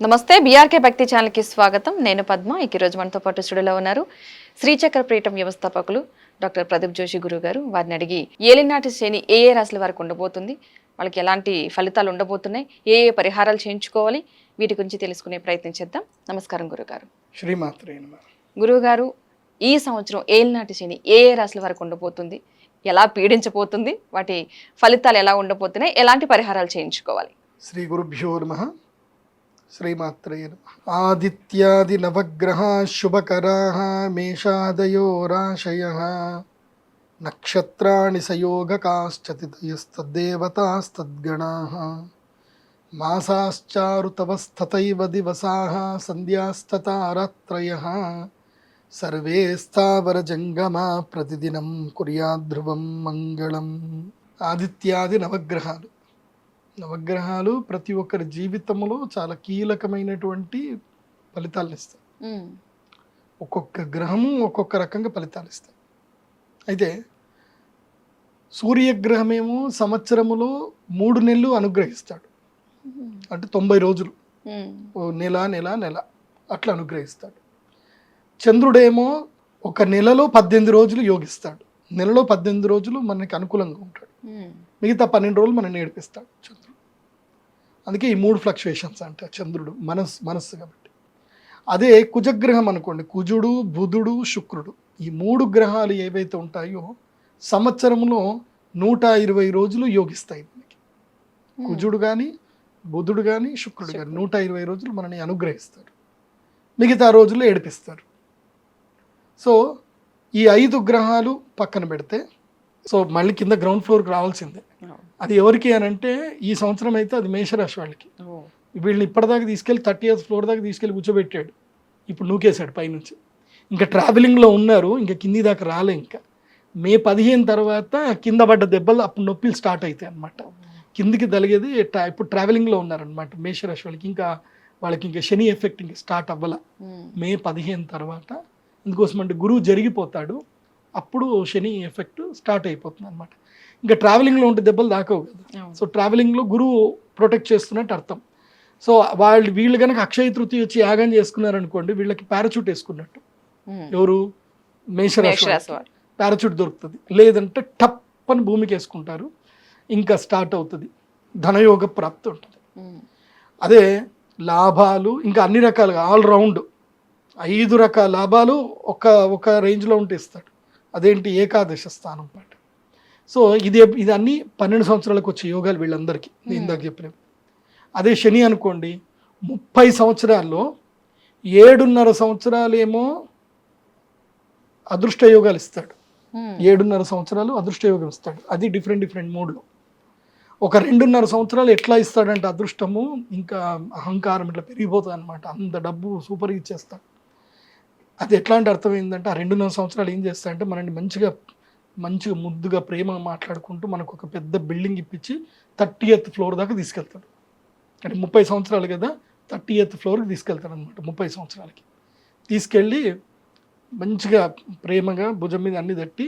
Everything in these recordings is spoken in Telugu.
నమస్తే బీఆర్కే భక్తి ఛానల్కి స్వాగతం. నేను పద్మ ఇక ఈరోజు మనతో పాటు స్టూడియోలో ఉన్నారు శ్రీచక్ర పీఠం వ్యవస్థాపకులు డాక్టర్ ప్రదీప్ జోషి గురువు గారు వారిని అడిగి ఏలినాటి శని ఏ ఏ రాశుల వారికి ఉండబోతుంది వాళ్ళకి ఎలాంటి ఫలితాలు ఉండబోతున్నాయి ఏ ఏ పరిహారాలు చేయించుకోవాలి వీటి గురించి తెలుసుకునే ప్రయత్నం చేద్దాం. నమస్కారం గురుగారు శ్రీమాత్రే గురువుగారు ఈ సంవత్సరం ఏలినాటి శని ఏ ఏ రాశుల వారికి ఉండబోతుంది ఎలా పీడించబోతుంది వాటి ఫలితాలు ఎలా ఉండబోతున్నాయి ఎలాంటి పరిహారాలు చేయించుకోవాలి? శ్రీ గురుభ్యో నమ. శ్రీమాత్రేయ ఆదిత్యాది నవగ్రహా శుభకరా మేషాదయో రాశయ నక్షత్రాణి సయోగకాశ్చతితయస్తద్దేవతాస్తద్గణా. మాసాశ్చారుతవస్తథైవ దివసా సంధ్యాస్తతారాత్రయ. సర్వే స్థావరజంగమా ప్రతిదినం కుర్యాధ్రువం మంగళం. ఆదిత్యాది నవగ్రహాలు. నవగ్రహాలు ప్రతి ఒక్కరి జీవితంలో చాలా కీలకమైనటువంటి ఫలితాలను ఇస్తాయి. ఒక్కొక్క గ్రహము ఒక్కొక్క రకంగా ఫలితాలు ఇస్తాయి. అయితే సూర్యగ్రహమేమో సంవత్సరములో మూడు నెలలు అనుగ్రహిస్తాడు. అంటే తొంభై రోజులు. నెల నెల నెల అట్లా అనుగ్రహిస్తాడు. చంద్రుడేమో ఒక నెలలో పద్దెనిమిది రోజులు యోగిస్తాడు. నెలలో పద్దెనిమిది రోజులు మనకి అనుకూలంగా ఉంటాడు. ఉమ్, మిగతా పన్నెండు రోజులు మనం నేర్పిస్తాడు చంద్రుడు. అందుకే ఈ మూడు ఫ్లక్చుయేషన్స్ అంటే చంద్రుడు మనస్సు మనస్సు కాబట్టి. అదే కుజగ్రహం అనుకోండి కుజుడు బుధుడు శుక్రుడు. ఈ మూడు గ్రహాలు ఏవైతే ఉంటాయో సంవత్సరంలో నూట ఇరవై రోజులు యోగిస్తాయి మనకి. కుజుడు కానీ బుధుడు కానీ శుక్రుడు కానీ నూట ఇరవై రోజులు మనని అనుగ్రహిస్తారు. మిగతా రోజులు ఏడిపిస్తారు. సో ఈ ఐదు గ్రహాలు పక్కన పెడితే సో మళ్ళీ కింద గ్రౌండ్ ఫ్లోర్కి రావాల్సిందే. అది ఎవరికి అని అంటే ఈ సంవత్సరం అయితే అది మేషరాశి వాళ్ళకి. వీళ్ళని ఇప్పటిదాకా తీసుకెళ్ళి థర్టీ ఇయర్స్ ఫ్లోర్ దాకా తీసుకెళ్ళి కూర్చోబెట్టాడు. ఇప్పుడు నూకేశాడు పైనుంచి. ఇంకా ట్రావెలింగ్లో ఉన్నారు ఇంకా కింది దాకా రాలే ఇంకా. మే పదిహేను తర్వాత కింద పడ్డ దెబ్బలు అప్పుడు నొప్పులు స్టార్ట్ అవుతాయి అన్నమాట. కిందికి తలిగేది ట్రా ఇప్పుడు ట్రావెలింగ్లో ఉన్నారనమాట మేషరాశి వాళ్ళకి. ఇంకా వాళ్ళకి ఇంకా శని ఎఫెక్ట్ ఇంకా స్టార్ట్ అవ్వాల. మే పదిహేను తర్వాత అందుకోసం అంటే గురువు జరిగిపోతాడు అప్పుడు శని ఎఫెక్ట్ స్టార్ట్ అయిపోతుంది అనమాట ఇంకా ట్రావెలింగ్లో ఉంటే దెబ్బలు దాకవు కదా. సో ట్రావెలింగ్లో గురువు ప్రొటెక్ట్ చేస్తున్నట్టు అర్థం. సో వాళ్ళు వీళ్ళు కనుక అక్షయ తృతీయ వచ్చి యాగం చేసుకున్నారనుకోండి వీళ్ళకి పారాచూట్ వేసుకున్నట్టు. ఎవరు? మేషరాశి. పారాచూట్ దొరుకుతుంది. లేదంటే టప్ అని భూమికి వేసుకుంటారు ఇంకా స్టార్ట్ అవుతుంది. ధనయోగ ప్రాప్తి ఉంటుంది. అదే లాభాలు ఇంకా అన్ని రకాలుగా ఆల్ రౌండ్ ఐదు రకాల లాభాలు ఒక ఒక రేంజ్లో ఉంటే ఇస్తాడు. అదేంటి? ఏకాదశ స్థానం పాట. సో ఇది ఇది అన్ని పన్నెండు సంవత్సరాలకు వచ్చే యోగాలు వీళ్ళందరికీ. నేను ఇందాక చెప్పినవి అదే శని అనుకోండి ముప్పై సంవత్సరాల్లో ఏడున్నర సంవత్సరాలేమో అదృష్ట యోగాలు ఇస్తాడు. ఏడున్నర సంవత్సరాలు అదృష్ట యోగం ఇస్తాడు. అది డిఫరెంట్ డిఫరెంట్ మూడ్లో. ఒక రెండున్నర సంవత్సరాలు ఎట్లా ఇస్తాడంటే అదృష్టము ఇంకా అహంకారం ఇట్లా పెరిగిపోతుంది అనమాట అంత డబ్బు సూపర్గా ఇచ్చేస్తాడు. అది ఎట్లాంటి అర్థమైందంటే ఆ రెండున్నర సంవత్సరాలు ఏం చేస్తాడంటే మనల్ని మంచిగా మంచిగా ముద్దుగా ప్రేమగా మాట్లాడుకుంటూ మనకు ఒక పెద్ద బిల్డింగ్ ఇప్పించి థర్టీ ఎత్ ఫ్లోర్ దాకా తీసుకెళ్తాడు. అంటే ముప్పై సంవత్సరాలు కదా థర్టీ ఎత్ ఫ్లోర్కి తీసుకెళ్తాడు అనమాట ముప్పై సంవత్సరాలకి. తీసుకెళ్ళి మంచిగా ప్రేమగా భుజం మీద అన్ని తట్టి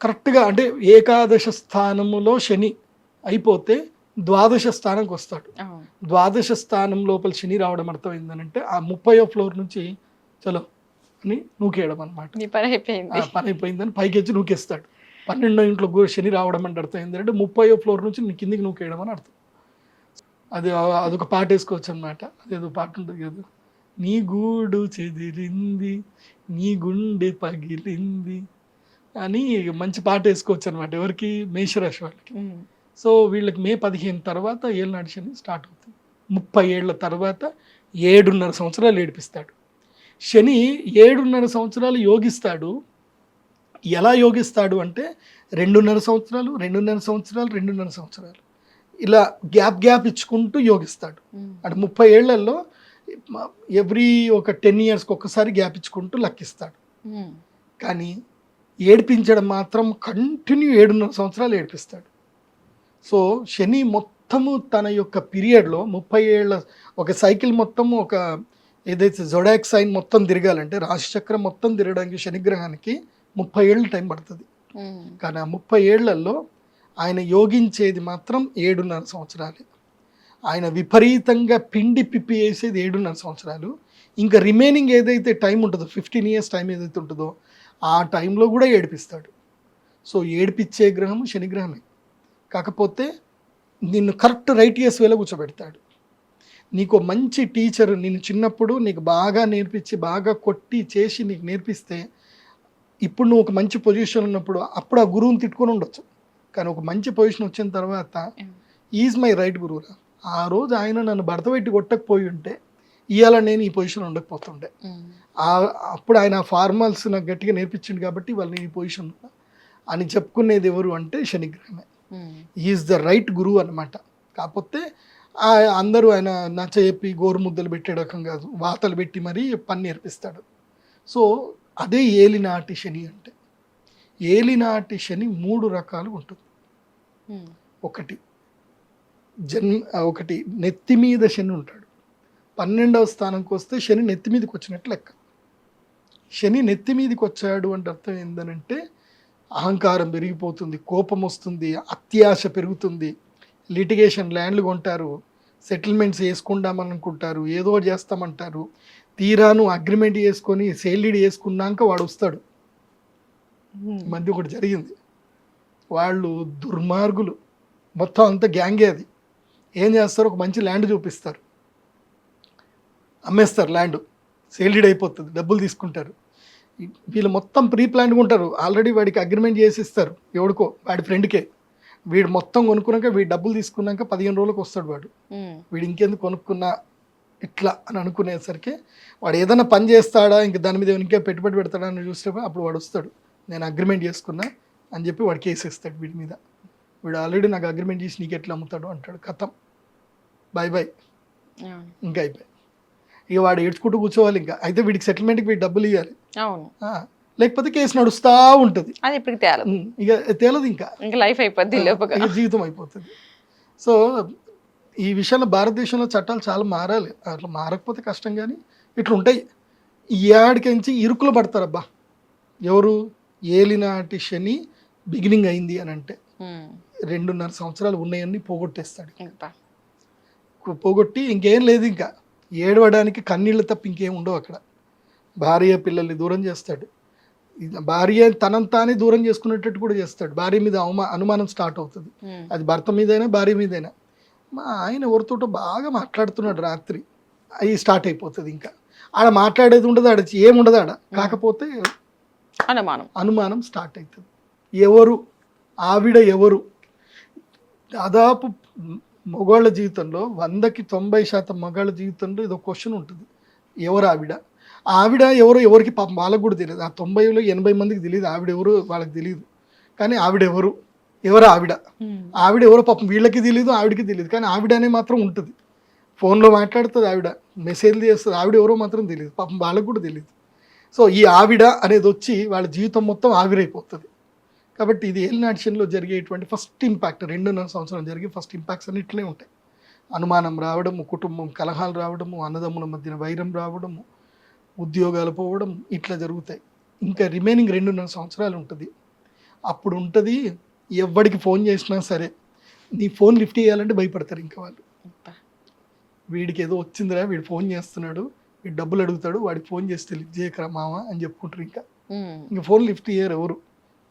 కరెక్ట్గా అంటే ఏకాదశ స్థానములో శని అయిపోతే ద్వాదశ స్థానంకి వస్తాడు. ద్వాదశ స్థానం లోపల శని రావడం అర్థమైందంటే ఆ ముప్పయో ఫ్లోర్ నుంచి చలో అని నూకేయడం అనమాట పని అయిపోయింది. పని అయిపోయిందని పైకి వచ్చి నూకేస్తాడు. పన్నెండో ఇంట్లో గు- శని రావడం అంటే అర్థం ఏంటంటే ముప్పయో ఫ్లోర్ నుంచి నీ కిందికి నూకేయడం అని అర్థం. అది అదొక పాట వేసుకోవచ్చు అనమాట అదేదో పాట ఉంటుంది కదా. నీ గూడు చెదిరింది నీ గుండె పగిలింది అని మంచి పాట వేసుకోవచ్చు అనమాట ఎవరికి? మేషరాశి వాళ్ళకి. సో వీళ్ళకి మే పదిహేను తర్వాత ఏళ్ళనాటి శని స్టార్ట్ అవుతుంది. ముప్పై ఏళ్ళ తర్వాత ఏడున్నర సంవత్సరాలు ఏడిపిస్తాడు. శని ఏడున్నర సంవత్సరాలు యోగిస్తాడు. ఎలా యోగిస్తాడు అంటే రెండున్నర సంవత్సరాలు రెండున్నర సంవత్సరాలు రెండున్నర సంవత్సరాలు. ఇలా గ్యాప్ గ్యాప్ ఇచ్చుకుంటూ యోగిస్తాడు. అంటే ముప్పై ఏళ్ళలో ఎవ్రీ ఒక టెన్ ఇయర్స్కి ఒక్కసారి గ్యాప్ ఇచ్చుకుంటూ లెక్కిస్తాడు. కానీ ఏడిపించడం మాత్రం కంటిన్యూ ఏడున్నర సంవత్సరాలు ఏడిపిస్తాడు. సో శని మొత్తము తన యొక్క పీరియడ్లో ముప్పై ఏళ్ళ ఒక సైకిల్ మొత్తం ఒక ఏదైతే జొడాక్ సైన్ మొత్తం తిరగాలంటే రాశిచక్రం మొత్తం తిరగడానికి శనిగ్రహానికి ముప్పై ఏళ్ళు టైం పడుతుంది. కానీ ఆ ముప్పై ఏళ్ళలో ఆయన యోగించేది మాత్రం ఏడున్నర సంవత్సరాలే. ఆయన విపరీతంగా పిండి పిప్పి వేసేది ఏడున్నర సంవత్సరాలు. ఇంకా రిమైనింగ్ ఏదైతే టైం ఉంటుందో ఫిఫ్టీన్ ఇయర్స్ టైం ఏదైతే ఉంటుందో ఆ టైంలో కూడా ఏడిపిస్తాడు. సో ఏడిపించే గ్రహము శనిగ్రహమే. కాకపోతే నిన్ను కరెక్ట్ రైట్ ఇయర్స్ వేలో కూర్చోబెడతాడు. నీకు మంచి టీచర్ నిన్ను చిన్నప్పుడు నీకు బాగా నేర్పించి బాగా కొట్టి చేసి నీకు నేర్పిస్తే ఇప్పుడు నువ్వు ఒక మంచి పొజిషన్ ఉన్నప్పుడు అప్పుడు ఆ గురువుని తిట్టుకొని ఉండొచ్చు. కానీ ఒక మంచి పొజిషన్ వచ్చిన తర్వాత ఈజ్ మై రైట్ గురువురా. ఆ రోజు ఆయన నన్ను భర్త పెట్టి కొట్టకపోయి ఉంటే ఇవాళ నేను ఈ పొజిషన్ ఉండకపోతుండే. ఆ- అప్పుడు ఆయన ఫార్మల్స్ నాకు గట్టిగా నేర్పించింది కాబట్టి వాళ్ళు నేను ఈ పొజిషన్ అని చెప్పుకునేది ఎవరు అంటే శనిగ్రహమే. ఈజ్ ద రైట్ గురువు అనమాట కాకపోతే అందరూ ఆయన నచ్చ చెప్పి గోరు ముద్దలు పెట్టే రకం కాదు. వాతలు పెట్టి మరీ పని నేర్పిస్తాడు. సో అదే ఏలినాటి శని అంటే. ఏలినాటి శని మూడు రకాలు ఉంటుంది. ఒకటి జన్మ ఒకటి నెత్తి మీద శని ఉంటాడు. పన్నెండవ స్థానంకి వస్తే శని నెత్తి మీదకి వచ్చినట్లు లెక్క. శని నెత్తి మీదకి వచ్చాడు అంటే అర్థం ఏంటనంటే అహంకారం పెరిగిపోతుంది కోపం వస్తుంది అత్యాశ పెరుగుతుంది లిటిగేషన్ ల్యాండ్లు కొంటారు సెటిల్మెంట్స్ వేసుకుందామని అనుకుంటారు ఏదో ఒకటి చేస్తామంటారు. తీరాను అగ్రిమెంట్ చేసుకొని సేల్డీడ్ చేసుకున్నాక వాడు వస్తాడు. మధ్య ఒకటి జరిగింది. వాళ్ళు దుర్మార్గులు. మొత్తం అంతా గ్యాంగే అది. ఏం చేస్తారు? ఒక మంచి ల్యాండ్ చూపిస్తారు. అమ్మేస్తారు ల్యాండ్. సేల్డీడ్ అయిపోతుంది. డబ్బులు తీసుకుంటారు. వీళ్ళు మొత్తం ప్రీ ప్లాన్గా ఉంటారు. ఆల్రెడీ వాడికి అగ్రిమెంట్ చేసి ఇస్తారు. ఎవడికో వాడి ఫ్రెండ్కే. వీడు మొత్తం కొనుక్కున్నాక వీడు డబ్బులు తీసుకున్నాక పదిహేను రోజులకు వస్తాడు వాడు. వీడు ఇంకెందుకు కొనుక్కున్నా? ఇట్లా అని అనుకునేసరికి వాడు ఏదైనా పని చేస్తాడా? ఇంక దాని మీద ఇంకే పెట్టుబడి పెడతాడా అని చూసినప్పుడు అప్పుడు వాడు వస్తాడు. నేను అగ్రిమెంట్ చేసుకున్నా అని చెప్పి వాడు కేసు ఇస్తాడు వీడి మీద. వీడు ఆల్రెడీ నాకు అగ్రిమెంట్ చేసి నీకు ఎట్లా అమ్ముతాడు అంటాడు. కథం. బాయ్ బాయ్ ఇంకా అయిపోయి ఇక వాడు ఏడ్చుకుంటూ కూర్చోవాలి ఇంకా. అయితే వీడికి సెటిల్మెంట్కి వీడు డబ్బులు ఇవ్వాలి అవును. లేకపోతే కేసు నడుస్తూ ఉంటుంది. అది ఇప్పటికి తేలదు. ఇక తేలదు ఇంకా. ఇంకా లైఫ్ అయిపోద్ది జీవితం అయిపోతుంది. సో ఈ విషయంలో భారతదేశంలో చట్టాలు చాలా మారాలి. అట్లా మారకపోతే కష్టం కానీ ఇట్లా ఉంటాయి ఈ ఏడికించి ఇరుకులు పడతారబ్బా ఎవరు? ఏలినాటి శని బిగినింగ్ అయింది అని అంటే. రెండున్నర సంవత్సరాలు ఉన్నాయన్నీ పోగొట్టేస్తాడు. పోగొట్టి ఇంకేం లేదు ఇంకా. ఏడవడానికి కన్నీళ్ళు తప్ప ఇంకేం ఉండవు అక్కడ. భార్య పిల్లల్ని దూరం చేస్తాడు. భార్య తనంతానే దూరం చేసుకునేటట్టు కూడా చేస్తాడు. భార్య మీద అవమా అనుమానం స్టార్ట్ అవుతుంది. అది భర్త మీదైనా భార్య మీదైనా. మా ఆయన ఎవరితోటో బాగా మాట్లాడుతున్నాడు రాత్రి. అవి స్టార్ట్ అయిపోతుంది ఇంకా. ఆడ మాట్లాడేది ఉండదు ఆడ ఏముండదు ఆడ. కాకపోతే అనుమానం. అనుమానం స్టార్ట్ అవుతుంది ఎవరు? ఆవిడ ఎవరు? దాదాపు మగవాళ్ళ జీవితంలో వందకి తొంభై శాతం మగాళ్ళ జీవితంలో ఇది ఒక క్వశ్చన్ ఉంటుంది. ఎవరు ఆవిడ? ఆవిడ ఎవరు ఎవరికి పాపం వాళ్ళకు కూడా తెలియదు. ఆ తొంభైలో ఎనభై మందికి తెలియదు. ఆవిడ ఎవరు వాళ్ళకి తెలియదు. కానీ ఆవిడ ఎవరు? ఎవరు ఆవిడ. ఆవిడ ఎవరో పాపం వీళ్ళకి తెలియదు ఆవిడకి తెలియదు. కానీ ఆవిడ అనే మాత్రం ఉంటుంది. ఫోన్లో మాట్లాడుతుంది ఆవిడ మెసేజ్లు చేస్తుంది. ఆవిడ ఎవరో మాత్రం తెలియదు. పాపం వాళ్ళకు కూడా తెలియదు. సో ఈ ఆవిడ అనేది వచ్చి వాళ్ళ జీవితం మొత్తం ఆవిరైపోతుంది. కాబట్టి ఇది ఏలినాటిషన్లో జరిగేటువంటి ఫస్ట్ ఇంపాక్ట్. రెండున్నర సంవత్సరం జరిగే ఫస్ట్ ఇంపాక్ట్స్ అన్ని ఇట్లే ఉంటాయి. అనుమానం రావడము కుటుంబం కలహాలు రావడము అన్నదమ్ముల మధ్యన వైరం రావడము ఉద్యోగాలు పోవడం ఇట్లా జరుగుతాయి. ఇంకా రిమైనింగ్ రెండున్నర సంవత్సరాలు ఉంటుంది. అప్పుడు ఉంటుంది ఎవడికి ఫోన్ చేసినా సరే. నీ ఫోన్ లిఫ్ట్ చేయాలంటే భయపడతారు ఇంకా వాళ్ళు. వీడికి ఏదో వచ్చిందిరా వీడు ఫోన్ చేస్తున్నాడు వీడు డబ్బులు అడుగుతాడు వాడికి ఫోన్ చేస్తే లిఫ్ట్ చేయకరా మామ అని చెప్పుకుంటారు ఇంకా. ఇంకా ఫోన్ లిఫ్ట్ చేయరు ఎవరు?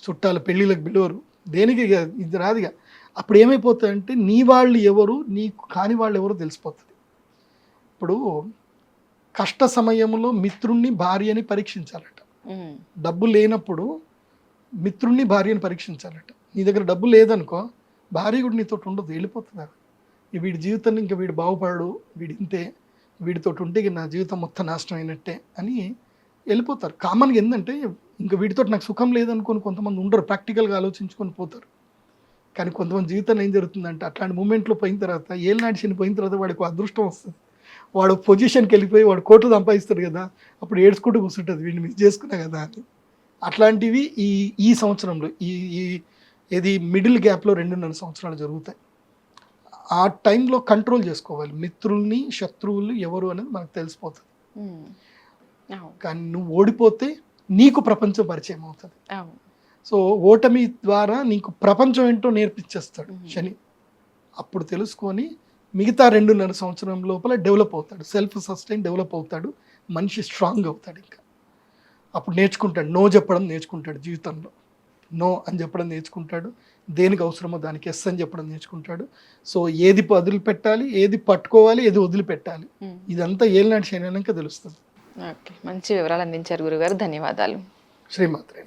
చుట్టాలు పెళ్ళిళ్ళకి పిలవరు. దేనికి ఇది రాదుగా అప్పుడు ఏమైపోతుందంటే నీ వాళ్ళు ఎవరు నీకు కాని వాళ్ళు ఎవరో తెలిసిపోతుంది. ఇప్పుడు కష్ట సమయంలో మిత్రుణ్ణి భార్యని పరీక్షించాలట. డబ్బు లేనప్పుడు మిత్రుణ్ణి భార్యని పరీక్షించాలట. నీ దగ్గర డబ్బు లేదనుకో భార్య కూడా నీతో ఉండదు. ఈ వీడి జీవితాన్ని ఇంకా వీడు బాగుపడడు వీడి ఇంతే. వీడితో ఉంటే ఇక నా జీవితం మొత్తం నాశనం అయినట్టే అని వెళ్ళిపోతారు. కామన్గా ఏంటంటే ఇంకా వీడితో నాకు సుఖం లేదనుకొని కొంతమంది ఉండరు ప్రాక్టికల్గా ఆలోచించుకొని పోతారు. కానీ కొంతమంది జీవితంలో ఏం జరుగుతుందంటే అట్లాంటి మూమెంట్లో పోయిన తర్వాత ఏళ్ళు నాటిసిన పోయిన తర్వాత వాడికి అదృష్టం వస్తుంది. వాడు పొజిషన్కి వెళ్ళిపోయి వాడు కోట్లు సంపాదిస్తాడు కదా అప్పుడు ఏడ్చుకుంటూ కూర్చుంటుంది వీడిని మిస్ చేసుకున్నా కదా అని. అట్లాంటివి ఈ ఈ సంవత్సరంలో ఈ ఈ ఇది మిడిల్ గ్యాప్లో రెండున్నర సంవత్సరాలు జరుగుతాయి. ఆ టైంలో కంట్రోల్ చేసుకోవాలి. మిత్రుల్ని శత్రువులు ఎవరు అనేది మనకు తెలిసిపోతుంది. కానీ నువ్వు ఓడిపోతే నీకు ప్రపంచం పరిచయం అవుతుంది. సో ఓటమి ద్వారా నీకు ప్రపంచం ఏంటో నేర్పించేస్తాడు. శని. అప్పుడు తెలుసుకొని మిగతా రెండున్నర సంవత్సరం లోపల డెవలప్ అవుతాడు. సెల్ఫ్ సస్టైన్ డెవలప్ అవుతాడు. మనిషి స్ట్రాంగ్ అవుతాడు ఇంకా. అప్పుడు నేర్చుకుంటాడు. నో చెప్పడం నేర్చుకుంటాడు జీవితంలో. నో అని చెప్పడం నేర్చుకుంటాడు. దేనికి అవసరమో దానికి ఎస్ అని చెప్పడం నేర్చుకుంటాడు. సో ఏది వదిలిపెట్టాలి ఏది పట్టుకోవాలి ఏది వదిలిపెట్టాలి. ఇదంతా ఏలినాటి శని అయినాక తెలుస్తుంది. ఓకే. మంచి వివరాలు అందించారు గురుగారు. ధన్యవాదాలు. శ్రీమాత్రేణ